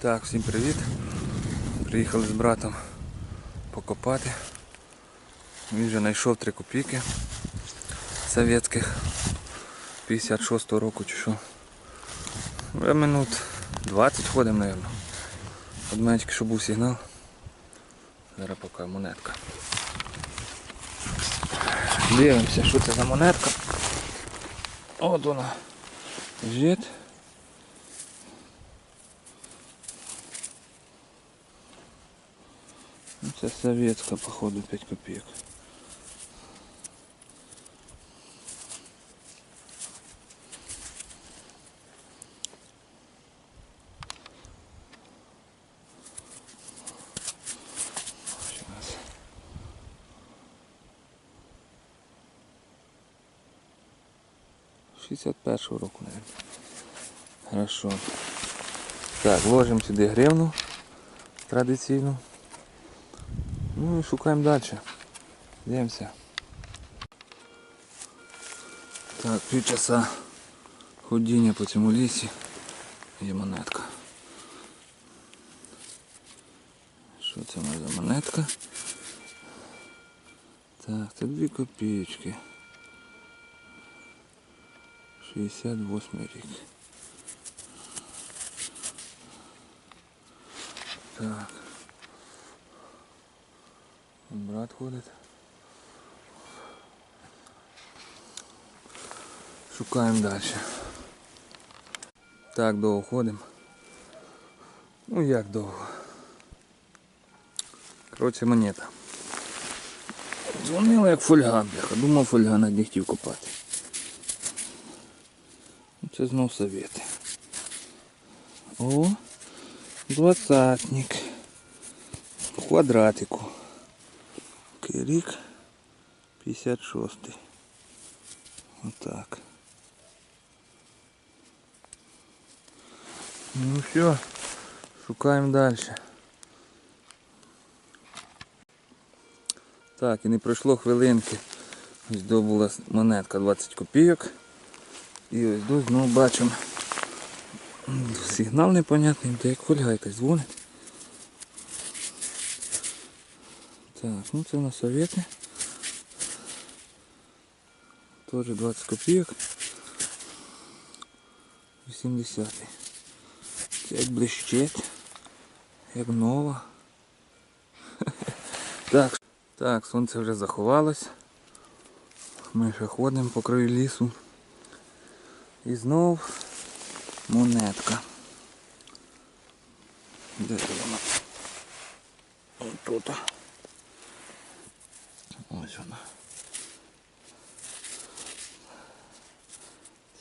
Так, всім привіт. Приїхали з братом покопати. Він вже знайшов 3 копійки совєтських 56-го року чи що. Вже минут 20 ходимо, мабуть. От мене що був сигнал. Зараз поки монетка. Дивимося, що це за монетка. От вона. Лежить. Це советська, походу, 5 копійок. Щас. Шістдесят першого року, наверное. Хорошо. Так, ложимо сюди гривну традиційну. Ну і шукаємо далі. Дивимося. Так, півчаса ходіння по цьому лісі. Є монетка. Що це нас за монетка? Так, це дві копійки. 68 рік. Так. Брат ходить. Шукаємо далі. Так, довго ходимо. Ну як довго. Коротше монета. Дзвонила як фольга, бляха. Думав фольга на дні хотів копати. Ну, Це знов совєти. О, двадцатник. В квадратику. Який рік? 56. Отак. Ну все, шукаємо далі. Так, і не пройшло хвилинки. Ось до була монетка 20 копійок. І ось до знову бачимо. Сигнал непонятний, де як фольга якась дзвонить. Так, ну це на совети. Тоже 20 копійок. 80. Це блищить. Як нова. Так, так, сонце вже заховалось. Ми ще ходимо по краю лісу. І знов монетка. Де вона? Ось тут. Ось вона.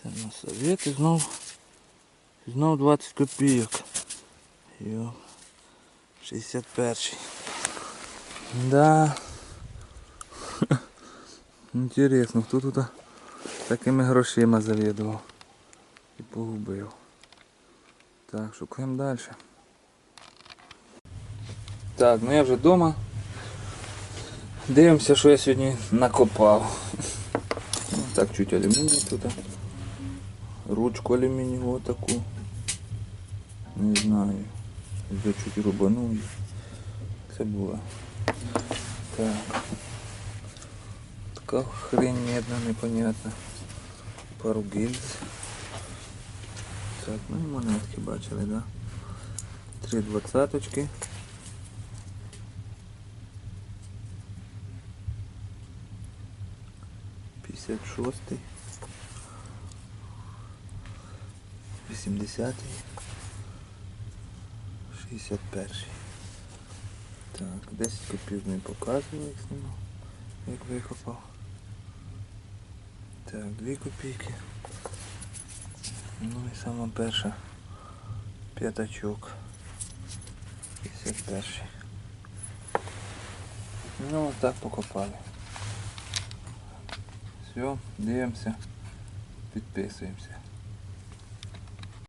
Це на совєти знов. Знов 20 копійок. Йо. 61. Да. Інтересно, хто тут такими грошима завідував і погубив. Так, шукаємо далі. Так, ну я вже вдома. Дивимося, що я сьогодні накопав. Так, чуть алюміній тут. Ручку алюмінієву таку. Не знаю. Я чуть рубану. Це було. Так. Така хрень одна непонятна. Пару гільз. Так, ну і монетки бачили, да? Три двадцаточки. 56, 80, 61. Так, 10 копів не показували, як знімав, як викопав. Так, 2 копійки. Ну і сама перша п'ятачок. 51. Ну, ось так покопали. Все, дивимося, підписуємося.